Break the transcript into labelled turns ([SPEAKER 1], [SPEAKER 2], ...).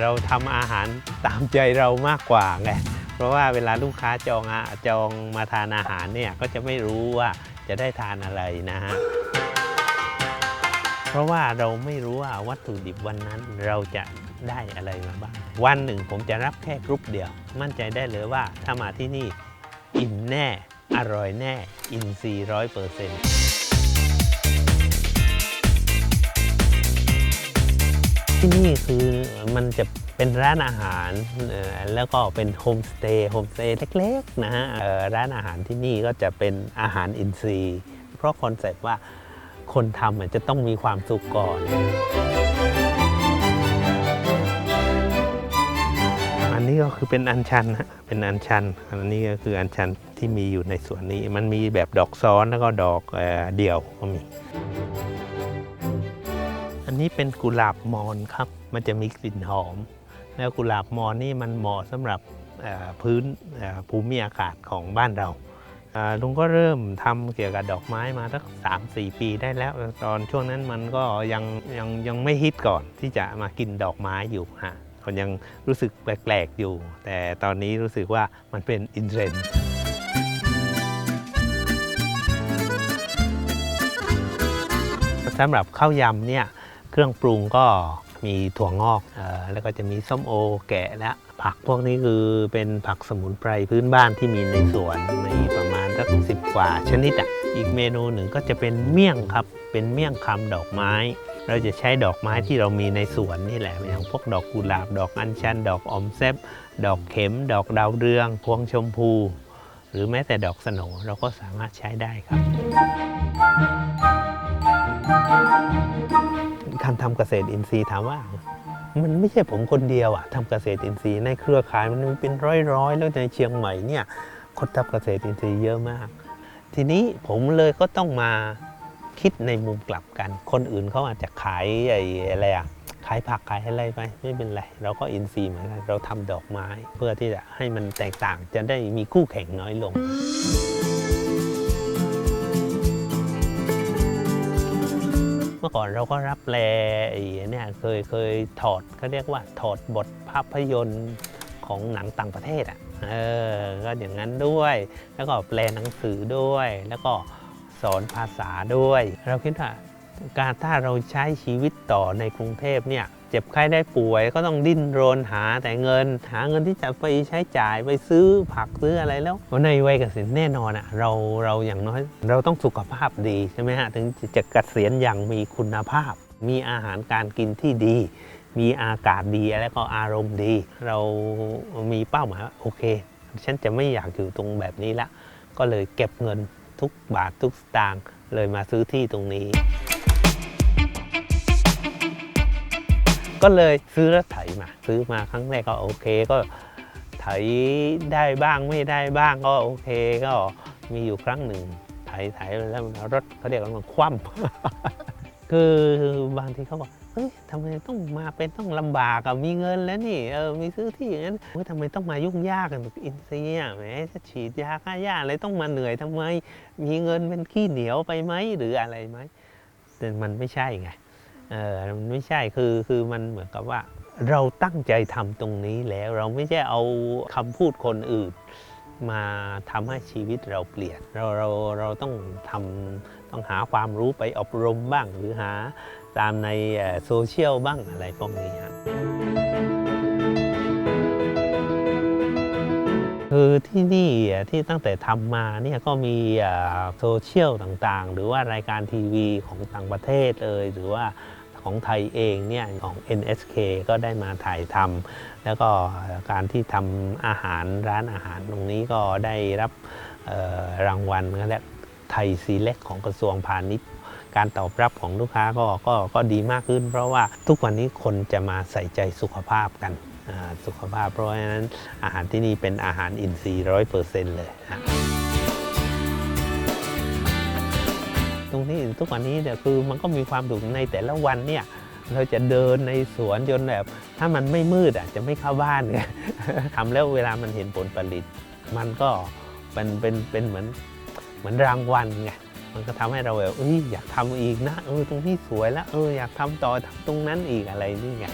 [SPEAKER 1] เราทำอาหารตามใจเรามากกว่าไงเพราะว่าเวลาลูกค้าจองอะจองมาทานอาหารเนี่ยก็จะไม่รู้ว่าจะได้ทานอะไรนะฮะเพราะว่าเราไม่รู้ว่าวัตถุดิบวันนั้นเราจะได้อะไรมาบ้าง วันหนึ่งผมจะรับแค่กรุ๊ปเดียว มั่นใจได้เลยว่าถ้ามาที่นี่อิ่มแน่ อร่อยแน่ อินซีร้อยเปอร์เซ็นต์ ที่นี่คือมันจะเป็นร้านอาหารแล้วก็เป็นโฮมสเตย์โฮมสเตย์เล็กๆนะฮะร้านอาหารที่นี่ก็จะเป็นอาหารอินทรีย์เพราะคอนเซ็ปต์ว่าคนทำจะต้องมีความสุขก่อน อันนี้ก็คือเป็นอัญชันฮะเป็นอัญชัน อันนี้ก็คืออัญชันที่มีอยู่ในสวนนี้ มันมีแบบดอกซ้อนแล้วก็ดอกเอเดี่ยวก็มี นี้เป็นกุหลาบมอนครับ มันจะมีกลิ่นหอม แล้วกุหลาบมอนนี่มันเหมาะสำหรับพื้นภูมิอากาศของบ้านเราอ่าลุงก็เริ่มทำเกี่ยวกับดอกไม้มาสักสามสี่ปีได้แล้ว ตอนช่วงนั้นมันก็ยังยังยังไม่ฮิตก่อนที่จะมากินดอกไม้อยู่ฮะคนยังรู้สึกแปลกๆอยู่ แต่ตอนนี้รู้สึกว่ามันเป็นอินเทรนด์สำหรับข้าวยำเนี่ย เครื่องปรุงก็มีถั่วงอกเออแล้วก็จะมีส้มโอแกะและผักพวกนี้คือเป็นผักสมุนไพรพื้นบ้านที่มีในสวนมีประมาณสักสิบกว่าชนิดอะอีกเมนูหนึ่งก็จะเป็นเมี่ยงครับ เป็นเมี่ยงคำดอกไม้ เราจะใช้ดอกไม้ที่เรามีในสวนนี่แหละอย่างพวกดอกกุหลาบ ดอกอัญชัน ดอกอมแซบดอกเข็ม ดอกดาวเรือง พวงชมพู หรือแม้แต่ดอกสนเราก็สามารถใช้ได้ครับ การทำเกษตรอินทรีย์ถามว่า มันไม่ใช่ผมคนเดียวอะทำเกษตรอินทรีย์ในเครือข่ายมันเป็นร้อยๆ แล้วในเชียงใหม่เนี่ยคนทำเกษตรอินทรีย์เยอะมาก ทีนี้ผมเลยก็ต้องมาคิดในมุมกลับกัน คนอื่นเขาอาจจะขายไอ้อะไรอะขายผักขายอะไรไปไม่เป็นไร เราก็อินทรีย์เหมือนกันเราทำดอกไม้ เพื่อที่จะให้มันแตกต่างจะได้มีคู่แข่งน้อยลง เมื่อก่อนเราก็รับแลไอ้เนี่ยเคยเคยถอดเขาเรียกว่าถอดบทภาพยนตร์ของหนังต่างประเทศอะเออก็อย่างนั้นด้วย แล้วก็แปลหนังสือด้วย แล้วก็สอนภาษาด้วย เราคิดว่า การถ้าเราใช้ชีวิตต่อในกรุงเทพเนี่ยเจ็บไข้ได้ป่วยก็ต้องดิ้นรนหาแต่เงิน หาเงินที่จะไปใช้จ่ายไปซื้อผักซื้ออะไรแล้วในวัยเกษียณแน่นอนอะเราเราอย่างน้อย เราต้องสุขภาพดีใช่ไหมฮะถึงจะเกษียณอย่างมีคุณภาพ มีอาหารการกินที่ดี มีอากาศดีแล้วก็อารมณ์ดี เรามีเป้าหมายโอเค ฉันจะไม่อยากอยู่ตรงแบบนี้ละ ก็เลยเก็บเงินทุกบาททุกสตางค์เลยมาซื้อที่ตรงนี้ ก็เลยซื้อรถไถมา ซื้อมาครั้งแรกก็โอเคก็ไถได้บ้างไม่ได้บ้างก็โอเคก็มีอยู่ครั้งหนึ่งไถไถแล้วรถเขาเรียกว่ามันคว่ำคือบางทีเขาบอกเฮ้ยทำไมต้องมาเป็นต้องลำบากอะมีเงินแล้วนี่เออมีซื้อที่อย่างนั้นเฮ้ยทำไมต้องมายุ่งยากกันแบอินซีย์อะแหมจะฉีดยาฆ่าหญ้าอะไรต้องมาเหนื่อยทำไม มีเงินเป็นขี้เหนียวไปไหมหรืออะไรไหมแต่มันไม่ใช่ไง เออมันไม่ใช่คือคือมันเหมือนกับว่า เราตั้งใจทำตรงนี้แล้วเราไม่ใช่เอาคำพูดคนอื่น มาทำให้ชีวิตเราเปลี่ยน เราเราเราต้องทำต้องหาความรู้ไปอบรมบ้าง หรือหาตามในโซเชียลบ้างอะไรพวกนี้ครับคือที่นี่ที่ตั้งแต่ทำมาเนี่ยก็มีโซเชียลต่างๆ หรือว่ารายการทีวีของต่างประเทศเอ่ยหรือว่า ของไทยเองเนี่ยของ NSK ก็ได้มาถ่ายทำแล้วก็การที่ทำอาหารร้านอาหารตรงนี้ก็ได้รับรางวัลก็เรียกไทยซีเล็กของกระทรวงพาณิชย์ การตอบรับของลูกค้าก็ก็ก็ดีมากขึ้น เพราะว่าทุกวันนี้คนจะมาใส่ใจสุขภาพกันสุขภาพเพราะฉะนั้นอาหารที่นี่เป็นอาหารอินทรีย์ร้อยเปอร์เซ็นต์เลย ทุกวันนี้เนี่ยคือมันก็มีความสุขในแต่ละวันเนี่ยเราจะเดินในสวนจนแบบ ถ้ามันไม่มืดอะจะไม่เข้าบ้านไงทำแล้วเวลามันเห็นผลผลิต มันก็เป็นเป็นเป็นเหมือนเหมือนรางวัลไงมันก็ทำให้เราแบบเอ้ยอยากทำอีกนะเออตรงนี้สวยแล้วเอออยากทำต่อทำตรงนั้นอีกอะไรนี่ไง